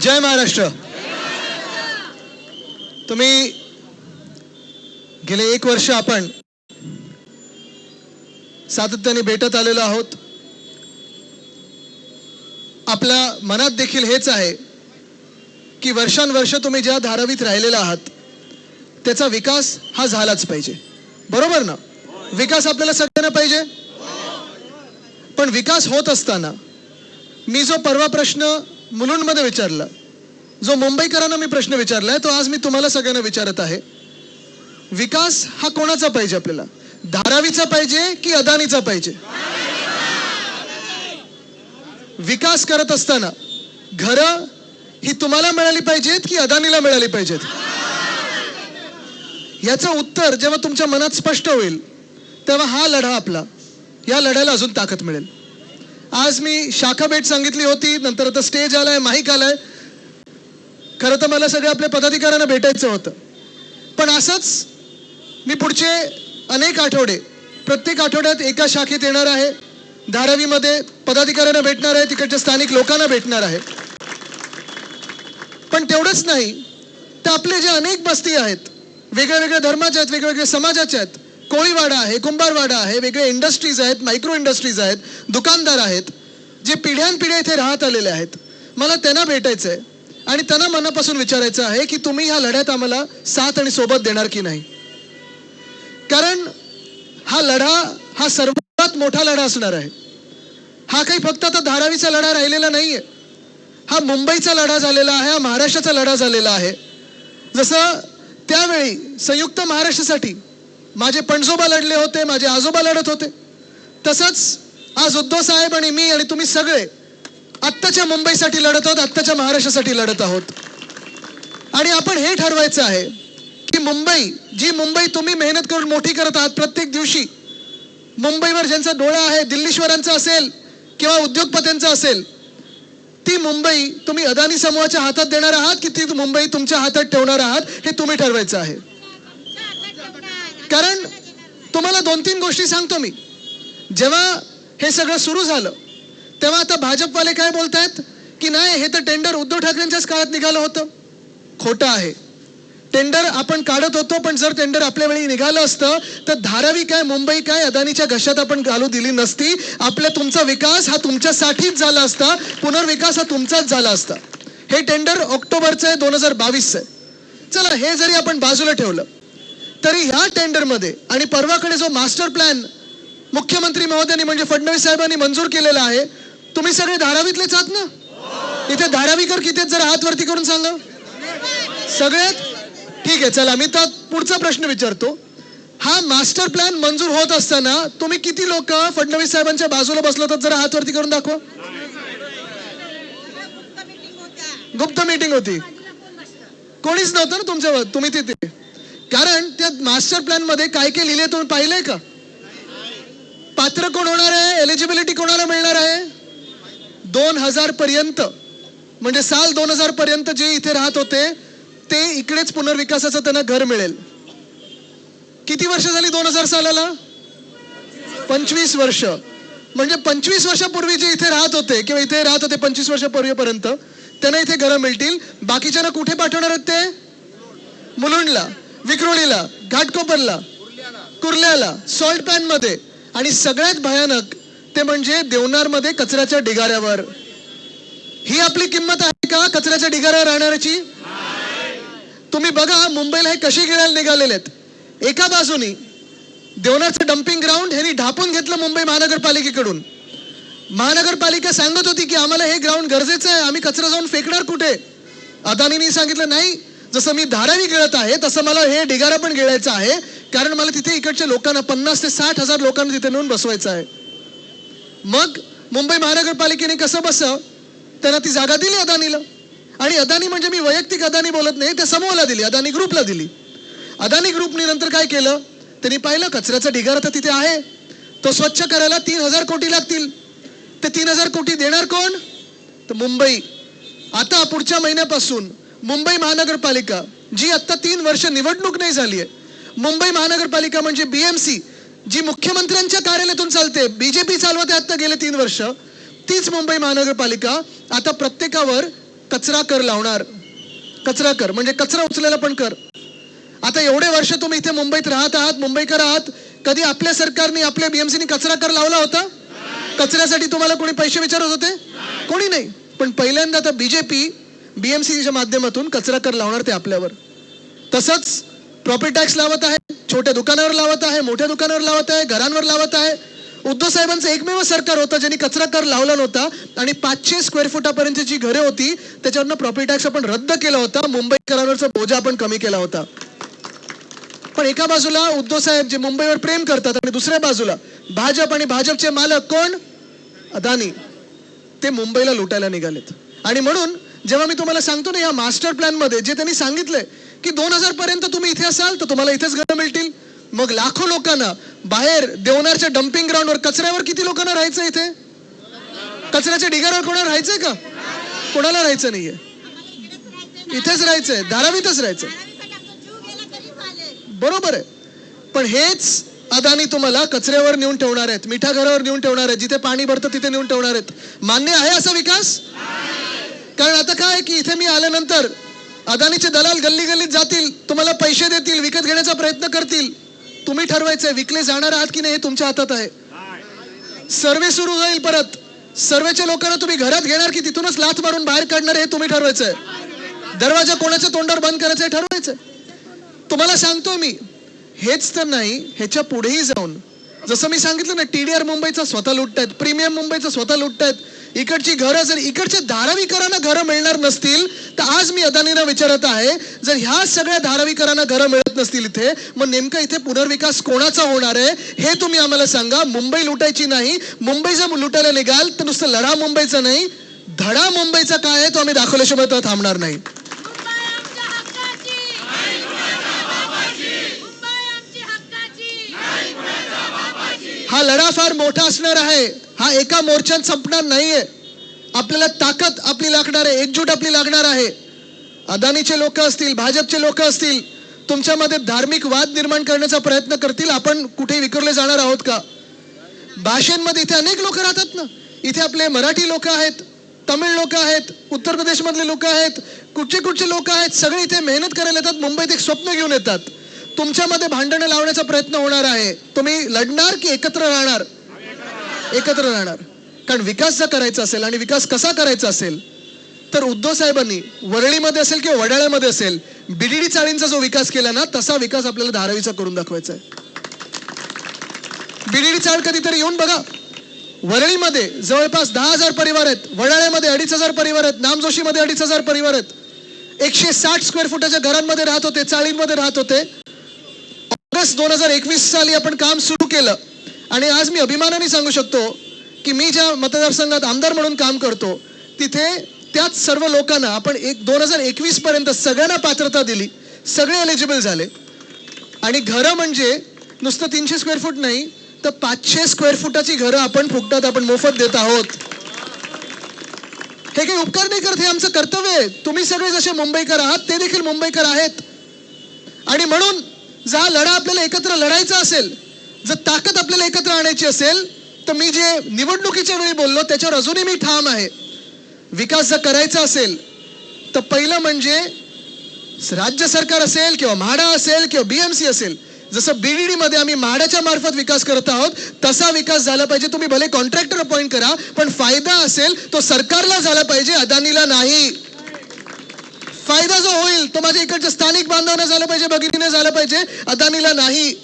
जय महाराष्ट्र. तुम्ही गेले एक वर्ष आपण सातत्याने भेटत आलेलो आहोत. आपल्या मनात देखील हेच आहे की वर्षानुवर्ष तुम्ही ज्या धारावीत राहिलेला आहात त्याचा विकास हा झालाच पाहिजे. बरोबर ना? विकास आपल्याला सगळ्यांना पाहिजे? पण विकास होत असताना मी जो परवा प्रश्न मुलुंडमध्ये विचारला. जो मुंबईकरांना मी प्रश्न विचारलाय तो आज मी तुम्हाला सगळ्यांना विचारत आहे. विकास हा कोणाचा पाहिजे आपल्याला? धारावीचा पाहिजे की अदानीचा पाहिजे? विकास करत असताना घरं ही तुम्हाला मिळाली पाहिजेत की अदानीला मिळाली पाहिजेत? याचं उत्तर जेव्हा तुमच्या मनात स्पष्ट होईल तेव्हा हा लढा आपला. या लढ्याला अजून ताकद मिळेल. आज मी शाखा भेट सांगितली होती नंतर आता स्टेज आलाय माहीक आलाय. खरं तर मला सगळ्या आपल्या पदाधिकाऱ्यांना भेटायचं होतं. पण असंच मी पुढचे अनेक आठवडे प्रत्येक आठवड्यात एका शाखेत येणार आहे. धारावीमध्ये पदाधिकाऱ्यांना भेटणार आहे तिकडच्या स्थानिक लोकांना भेटणार आहे. पण तेवढंच नाही तर आपले जे अनेक बस्ती आहेत वेगळ्या वेगळ्या धर्माच्या आहेत वेगवेगळ्या समाजाच्या आहेत कोळीवाडा आहे कुंभारवाडा आहे वेगळे इंडस्ट्रीज आहेत मायक्रो इंडस्ट्रीज आहेत दुकानदार आहेत जे पिढ्यानपिढ्या इथे राहत आलेले आहेत. मला त्यांना भेटायचं आहे आणि त्यांना मनापासून विचारायचं आहे की तुम्ही ह्या लढ्यात आम्हाला साथ आणि सोबत देणार की नाही? कारण हा लढा हा सर्वात मोठा लढा असणार आहे. हा काही फक्त आता धारावीचा लढा राहिलेला नाही आहे हा मुंबईचा लढा झालेला आहे हा महाराष्ट्राचा लढा झालेला आहे. जसं त्यावेळी संयुक्त महाराष्ट्रासाठी माझे पणजोबा लढले होते माझे आजोबा लढत होते. तसंच आज उद्धव साहेब आणि मी आणि तुम्ही सगळे आत्ताच्या मुंबईसाठी लढत आहोत आत्ताच्या महाराष्ट्रासाठी लढत आहोत. आणि आपण हे ठरवायचं आहे की मुंबई जी मुंबई तुम्ही मेहनत करून मोठी करत आहात प्रत्येक दिवशी मुंबईवर ज्यांचा डोळा आहे दिल्लीश्वरांचा असेल किंवा उद्योगपत्यांचा असेल ती मुंबई तुम्ही अदानी समूहाच्या हातात देणार आहात की ती मुंबई तुमच्या हातात ठेवणार आहात हे तुम्ही ठरवायचं आहे. कारण तुम्हाला दोन तीन गोष्टी सांगतो मी. जेव्हा हे सगळं सुरू झालं तेव्हा आता भाजपवाले काय बोलतायत? की नाही हे तर टेंडर उद्धव ठाकरेंच्याच काळात निघालं होतं. खोटं आहे. टेंडर आपण काढत होतो पण जर टेंडर आपल्या वेळी निघालं असतं तर धारावी काय मुंबई काय अदानीच्या घशात आपण घालू दिली नसती. आपल्या तुमचा विकास हा तुमच्यासाठीच झाला असता. पुनर्विकास हा तुमचाच झाला असता. हे टेंडर ऑक्टोबरचं आहे दोन हजार बावीसचं आहे. चला हे जरी आपण बाजूला ठेवलं तरी ह्या टेंडरमध्ये आणि परवाकडे जो मास्टर प्लॅन मुख्यमंत्री महोदयांनी म्हणजे फडणवीस साहेबांनी मंजूर केलेला आहे तुम्ही सगळे धारावीतलेच आहात ना? इथे धारावीकर किती जरा हात वरती करून सांगा. सगळ्यात ठीक आहे चला मी तर पुढचा प्रश्न विचारतो. हा मास्टर प्लॅन मंजूर होत असताना तुम्ही किती लोक फडणवीस साहेबांच्या बाजूला बसलो तर जरा हात वरती करून दाखवा. गुप्त मीटिंग होती. कोणीच नव्हतं ना तुमच्या तुम्ही तिथे. कारण त्या मास्टर प्लॅनमध्ये काय काय लिहिले तुम्ही पाहिलंय का? पात्र कोण होणार आहे? एलिजिबिलिटी कोणाला मिळणार आहे? दोन हजार पर्यंत म्हणजे साल दोन हजार पर्यंत जे इथे राहत होते ते इकडेच पुनर्विकासाचं त्यांना घर मिळेल. किती वर्ष झाली दोन हजार सालाला? पंचवीस वर्ष. म्हणजे पंचवीस वर्षापूर्वी जे इथे राहत होते किंवा इथे राहत होते पंचवीस वर्षापूर्वीपर्यंत त्यांना इथे घरं मिळतील. बाकीच्यांना कुठे पाठवणार आहेत ते? मुलुंडला. विक्रोळीला घाटकोपरला कुर्ल्याला सॉल्ट पॅनमध्ये. आणि सगळ्यात भयानक ते म्हणजे देवनारमध्ये कचऱ्याच्या ढिगाऱ्यावर. ही आपली किंमत आहे का कचऱ्याच्या ढिगाऱ्यावर राहणाऱ्याची? तुम्ही बघा मुंबईला हे कसे गिळायला निघालेले आहेत. एका बाजूनी देवनारचं डम्पिंग ग्राउंड ह्यांनी ढापून घेतलं मुंबई महानगरपालिकेकडून. महानगरपालिका सांगत होती की आम्हाला हे ग्राउंड गरजेचं आहे आम्ही कचरा जाऊन फेकणार कुठे? अदानीने सांगितलं नाही जसं मी धारावी गिळत आहे तसं मला हे ढिगारा पण गिळायचं आहे. कारण मला तिथे इकडच्या लोकांना पन्नास ते साठ हजार लोकांना तिथे नेऊन बसवायचं आहे. मग मुंबई महानगरपालिकेने कसं बसं त्यांना ती जागा दिली अदानीला. आणि अदानी म्हणजे मी वैयक्तिक अदानी बोलत नाही त्या समूहाला दिली अदानी ग्रुपला दिली. अदानी ग्रुपने नंतर काय केलं? त्यांनी पाहिलं कचऱ्याचा ढिगारा तर तिथे आहे. तो स्वच्छ करायला तीन हजार कोटी लागतील. ते तीन हजार कोटी देणार कोण? तर मुंबई. आता पुढच्या महिन्यापासून मुंबई महानगरपालिका जी आत्ता तीन वर्ष निवडणूक नाही झाली आहे. मुंबई महानगरपालिका म्हणजे बीएमसी जी मुख्यमंत्र्यांच्या कार्यालयातून चालते बीजेपी चालवते आत्ता गेले तीन वर्ष. तीच मुंबई महानगरपालिका आता प्रत्येकावर कचरा कर लावणार. कचरा कर म्हणजे कचरा उचलायला पण कर. आता एवढे वर्ष तुम्ही इथे मुंबईत राहत आहात मुंबईकर आहात कधी आपल्या सरकारने आपल्या बीएमसीने कचरा कर लावला होता? कचऱ्यासाठी तुम्हाला कोणी पैसे विचारत होते? कोणी नाही. पण पहिल्यांदा आता बीजेपी बीएमसीच्या माध्यमातून कचरा कर लावणार ते आपल्यावर. तसंच प्रॉपर्टी टॅक्स लावत आहे छोट्या दुकानावर लावत आहे मोठ्या दुकानावर लावत आहे घरांवर लावत आहे. उद्धव साहेबांचं एकमेव सरकार होतं ज्यांनी कचरा कर लावला नव्हता आणि पाचशे स्क्वेअर फुटापर्यंत जी घरे होती त्याच्यावरनं प्रॉपर्टी टॅक्स आपण रद्द केला होता. मुंबईकरांवरचा बोजा आपण कमी केला होता. पण एका बाजूला उद्धव साहेब जे मुंबईवर प्रेम करतात आणि दुसऱ्या बाजूला भाजप आणि भाजपचे मालक कोण? अदानी. ते मुंबईला लुटायला निघालेत. आणि म्हणून जेव्हा मी तुम्हाला सांगतो ना या मास्टर प्लॅनमध्ये जे त्यांनी सांगितलंय की दोन हजार पर्यंत तुम्ही इथे असाल तर तुम्हाला इथेच घरं मिळतील. मग लाखो लोकांना बाहेर देवनारच्या डम्पिंग ग्राउंडवर कचऱ्यावर किती लोकांना राहायचं इथे? कचऱ्याच्या ढिगाऱ्यावर कोणाला राहायचंय का? कोणाला राहायचं नाहीये. इथेच राहायचंय धारावीतच राहायचंय. बरोबर आहे. पण हेच अदानी तुम्हाला कचऱ्यावर नेऊन ठेवणार आहेत मिठा घरावर नेऊन ठेवणार आहेत जिथे पाणी भरतं तिथे नेऊन ठेवणार आहेत. मान्य आहे असा विकास? कारण आता काय की इथे मी आल्यानंतर अदानीचे दलाल गल्ली गल्लीत जातील तुम्हाला पैसे देतील विकत घेण्याचा प्रयत्न करतील. तुम्ही ठरवायचंय विकले जाणार आहात की नाही हे तुमच्या हातात आहे. सर्वे सुरू होईल परत. सर्वेच्या लोकांना तुम्ही घरात घेणार की तिथूनच लाथ मारून बाहेर काढणार हे तुम्ही ठरवायचंय दरवाजा कोणाच्या तोंडावर बंद करायचं हे ठरवायचंय तुम्हाला सांगतो मी हेच तर नाही ह्याच्या पुढेही जाऊन. जसं मी सांगितलं ना टीडीआर मुंबईचा स्वतः लुटतायत प्रीमियम मुंबईचं स्वतः लुटतायत. इकडची घरं जर इकडच्या धारावीकरांना घरं मिळणार नसतील तर आज मी अदानीला विचारत आहे जर ह्या सगळ्या धारावीकरांना घरं मिळत नसतील इथे मग नेमकं इथे पुनर्विकास कोणाचा होणार आहे हे तुम्ही आम्हाला सांगा. मुंबई लुटायची नाही मुंबई जर लुटायला निघाल तर नुसतं लढा मुंबईचा नाही धडा मुंबईचा काय आहे तो आम्ही दाखवल्याशिवाय तर थांबणार नाही मुंबई आमच्या हक्काची मुंबई आमची हक्काची हा लढा फार मोठा असणार आहे. हा एका मोर्चात संपणार नाहीये. आपल्याला ताकद आपली लागणार आहे. एकजूट आपली लागणार आहे. अदानीचे लोक असतील भाजपचे लोक असतील तुमच्यामध्ये धार्मिक वाद निर्माण करण्याचा प्रयत्न करतील. आपण कुठे विखुरले जाणार आहोत का? भाषेंमध्ये इथे अनेक लोक राहतात ना. इथे आपले मराठी लोक आहेत तमिळ लोक आहेत उत्तर प्रदेशमधले लोक आहेत कुठचे कुठचे लोक आहेत सगळे इथे मेहनत करायला येतात. मुंबईत एक स्वप्न घेऊन येतात. तुमच्यामध्ये भांडणं लावण्याचा प्रयत्न होणार आहे. तुम्ही लढणार की एकत्र राहणार? एकत्र राहणार. कारण विकास जर करायचा असेल आणि विकास कसा करायचा असेल तर उद्धव साहेबांनी वरळीमध्ये असेल किंवा वडाळ्यामध्ये असेल बीडीडी चाळींचा जो विकास केला ना तसा विकास आपल्याला धारावीचा करून दाखवायचा आहे. बीडीडी चाळ कधीतरी येऊन बघा. वरळीमध्ये जवळपास दहा हजार परिवार आहेत. वडाळ्यामध्ये अडीच हजार परिवार आहेत. नामजोशीमध्ये अडीच हजार परिवार आहेत. एकशे साठ स्क्वेअर फुटाच्या घरांमध्ये राहत होते चाळींमध्ये राहत होते. ऑगस्ट दोन हजार एकवीस साली आपण काम सुरू केलं. आणि आज मी अभिमानाने सांगू शकतो की मी ज्या मतदारसंघात आमदार म्हणून काम करतो तिथे त्याच सर्व लोकांना आपण एक दोन हजार एकवीस पर्यंत सगळ्यांना पात्रता दिली. सगळे एलिजिबल झाले. आणि घरं म्हणजे नुसतं तीनशे स्क्वेअर फूट नाही तर पाचशे स्क्वेअर फुटाची घरं आपण फुकटात आपण मोफत देत आहोत. हे काही उपकार नाही करत हे आमचं कर्तव्य आहे. तुम्ही सगळे जसे मुंबईकर आहात ते देखील मुंबईकर आहेत. आणि म्हणून जर लढा आपल्याला एकत्र लढायचा असेल जर ताकद आपल्याला एकत्र आणायची असेल तर मी जे निवडणुकीच्या वेळी बोललो त्याच्यावर अजूनही मी ठाम आहे. विकास जर करायचा असेल तर पहिलं म्हणजे राज्य सरकार असेल किंवा म्हाडा असेल किंवा बीएमसी असेल जसं बीडीडी मध्ये आम्ही म्हाडाच्या मार्फत विकास करत आहोत तसा विकास झाला पाहिजे. तुम्ही भले कॉन्ट्रॅक्टर अपॉइंट करा पण फायदा असेल तो सरकारला झाला पाहिजे अदानीला नाही. फायदा जो होईल तो माझ्या इकडच्या स्थानिक बांधवांना झाला पाहिजे भगिनीने झाला पाहिजे अदानीला नाही.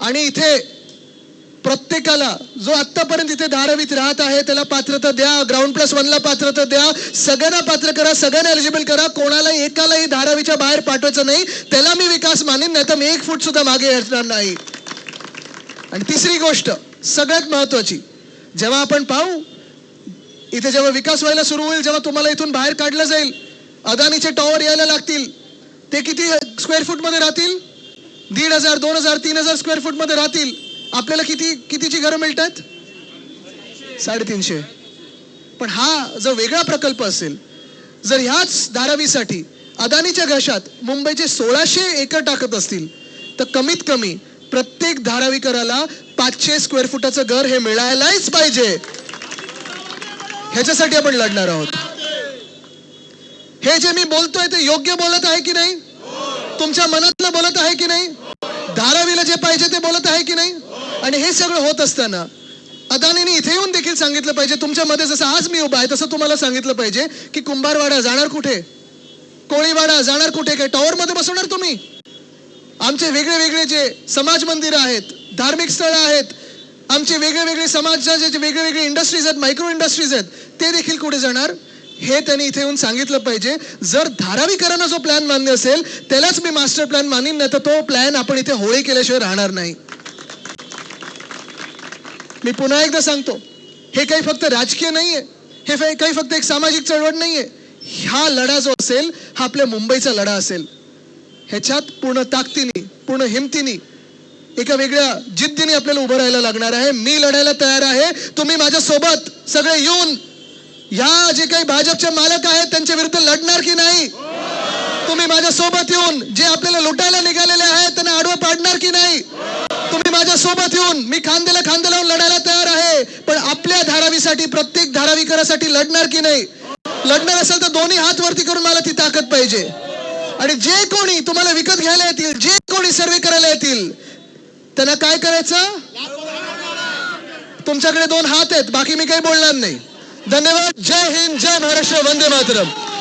आणि इथे प्रत्येकाला जो आत्तापर्यंत इथे धारावीत राहत आहे त्याला पात्रता द्या ग्राउंड प्लस वनला पात्रता द्या सगळ्यांना पात्र करा सगळ्यांना एलिजिबल करा कोणालाही एकालाही धारावीच्या बाहेर पाठवायचं नाही त्याला मी विकास मानेन नाही तर मी एक फूट सुद्धा मागे येणार नाही. आणि तिसरी गोष्ट सगळ्यात महत्वाची जेव्हा आपण पाहू इथे जेव्हा विकास व्हायला सुरू होईल जेव्हा तुम्हाला इथून बाहेर काढलं जाईल अदानीचे टॉवर यायला लागतील. ते किती स्क्वेअर फूटमध्ये राहतील? दीड हजार दोन हजार तीन हजार स्क्वेअर फूटमध्ये राहतील. आपल्याला किती कितीची घरं मिळतात? साडेतीनशे. पण हा जर वेगळा प्रकल्प असेल जर ह्याच धारावीसाठी अदानीच्या घशात मुंबईचे सोळाशे एकर टाकत असतील तर कमीत कमी प्रत्येक धारावीकराला पाचशे स्क्वेअर फुटाचं घर हे मिळायलाच पाहिजे. ह्याच्यासाठी आपण लढणार आहोत. हे जे मी बोलतोय ते योग्य बोलत आहे की नाही? तुमच्या मनातलं बोलत आहे की नाही? धारावीला जे पाहिजे ते बोलत आहे की नाही? आणि हे सगळं होत असताना अदानीने इथे येऊन देखील सांगितलं पाहिजे. तुमच्यामध्ये जसं आज मी उभा आहे तसं तुम्हाला सांगितलं पाहिजे की कुंभारवाडा जाणार कुठे? कोळीवाडा जाणार कुठे? काय टॉवर मध्ये बसवणार तुम्ही? आमचे वेगळे वेगळे जे समाज मंदिर आहेत धार्मिक स्थळं आहेत आमचे वेगळे वेगळे समाजाचे जे वेगळे वेगळे इंडस्ट्रीज आहेत मायक्रो इंडस्ट्रीज आहेत ते देखील कुठे जाणार? हे त्यांनी इथे येऊन सांगितलं पाहिजे. जर धारावीकरांना जो प्लॅन मान्य असेल त्यालाच मी मास्टर प्लॅन मानीन नाही तर तो प्लॅन आपण इथे होळी केल्याशिवाय राहणार नाही. मी पुन्हा एकदा सांगतो हे काही फक्त राजकीय नाहीये. हे काही फक्त एक सामाजिक चळवळ नाहीये. हा लढा जो असेल हा आपल्या मुंबईचा लढा असेल. ह्याच्यात पूर्ण ताकदीने पूर्ण हिमतीने एका वेगळ्या जिद्दीने आपल्याला उभं राहायला लागणार आहे. मी लढायला तयार आहे. तुम्ही माझ्यासोबत सगळे येऊन ह्या जे काही भाजपचे मालक आहेत त्यांच्या विरुद्ध लढणार की नाही? तुम्ही माझ्या सोबत येऊन जे आपल्याला लुटायला निघालेले आहेत त्यांना आडवं पाडणार की नाही? तुम्ही माझ्या सोबत येऊन मी खांद्याला खांदा लावून लढायला तयार आहे पण आपल्या धारावीसाठी प्रत्येक धारावीकरासाठी लढणार की नाही? लढणार असेल तर दोन्ही हात वरती करून मला ती ताकद पाहिजे. आणि जे कोणी तुम्हाला विकत घ्यायला येतील जे कोणी सर्वे करायला येतील त्यांना काय करायचं? तुमच्याकडे दोन हात आहेत बाकी मी काही बोलणार नाही. धन्यवाद. जय हिंद जय महाराष्ट्र वंदे मातरम.